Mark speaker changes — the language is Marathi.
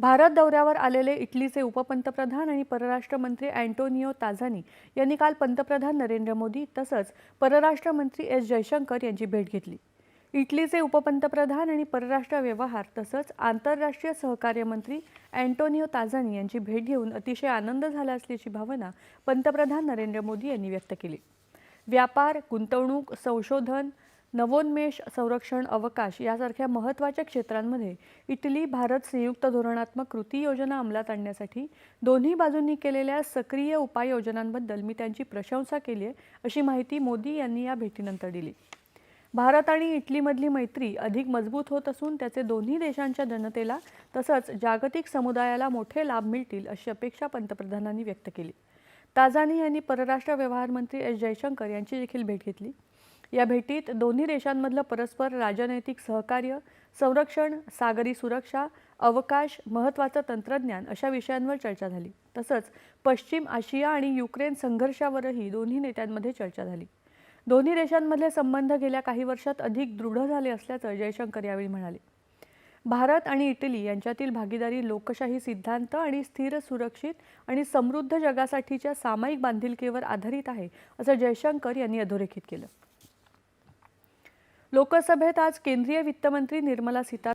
Speaker 1: भारत दौऱ्यावर आलेले इटलीचे उपपंतप्रधान आणि परराष्ट्र मंत्री अँटोनिओ ताझानी यांनी काल पंतप्रधान नरेंद्र मोदी तसंच परराष्ट्र मंत्री एस जयशंकर यांची भेट घेतली इटलीचे उपपंतप्रधान आणि परराष्ट्र व्यवहार तसंच आंतरराष्ट्रीय सहकार्य मंत्री अँटोनिओ ताझानी यांची भेट घेऊन अतिशय आनंद झाला असल्याची भावना पंतप्रधान नरेंद्र मोदी यांनी व्यक्त केली व्यापार गुंतवणूक संशोधन नवोन्मेष संरक्षण अवकाश यासारख्या महत्त्वाच्या क्षेत्रांमध्ये इटली भारत संयुक्त धोरणात्मक कृती योजना अंमलात आणण्यासाठी दोन्ही बाजूंनी केलेल्या सक्रिय उपाययोजनांबद्दल मी त्यांची प्रशंसा केली आहे अशी माहिती मोदी यांनी या भेटीनंतर दिली भारत आणि इटलीमधली मैत्री अधिक मजबूत होत असून त्याचे दोन्ही देशांच्या जनतेला तसंच जागतिक समुदायाला मोठे लाभ मिळतील अशी अपेक्षा पंतप्रधानांनी व्यक्त केली ताजानी यांनी परराष्ट्र व्यवहार मंत्री एस जयशंकर यांची देखील भेट घेतली या भेटीत दोन्ही देशांमधलं परस्पर राजनैतिक सहकार्य संरक्षण सागरी सुरक्षा अवकाश महत्त्वाचं तंत्रज्ञान अशा विषयांवर चर्चा झाली तसंच पश्चिम आशिया आणि युक्रेन संघर्षावरही दोन्ही नेत्यांमध्ये चर्चा झाली दोन्ही देशांमधले संबंध गेल्या काही वर्षात अधिक दृढ झाले असल्याचं जयशंकर यावेळी म्हणाले भारत आणि इटली यांच्यातील भागीदारी लोकशाही सिद्धांत आणि स्थिर सुरक्षित आणि समृद्ध जगासाठीच्या सामायिक बांधिलकीवर आधारित आहे असं जयशंकर यांनी अधोरेखित केलं लोकसभेत आज केंद्रीय वित्तमंत्री निर्मला सीतारामन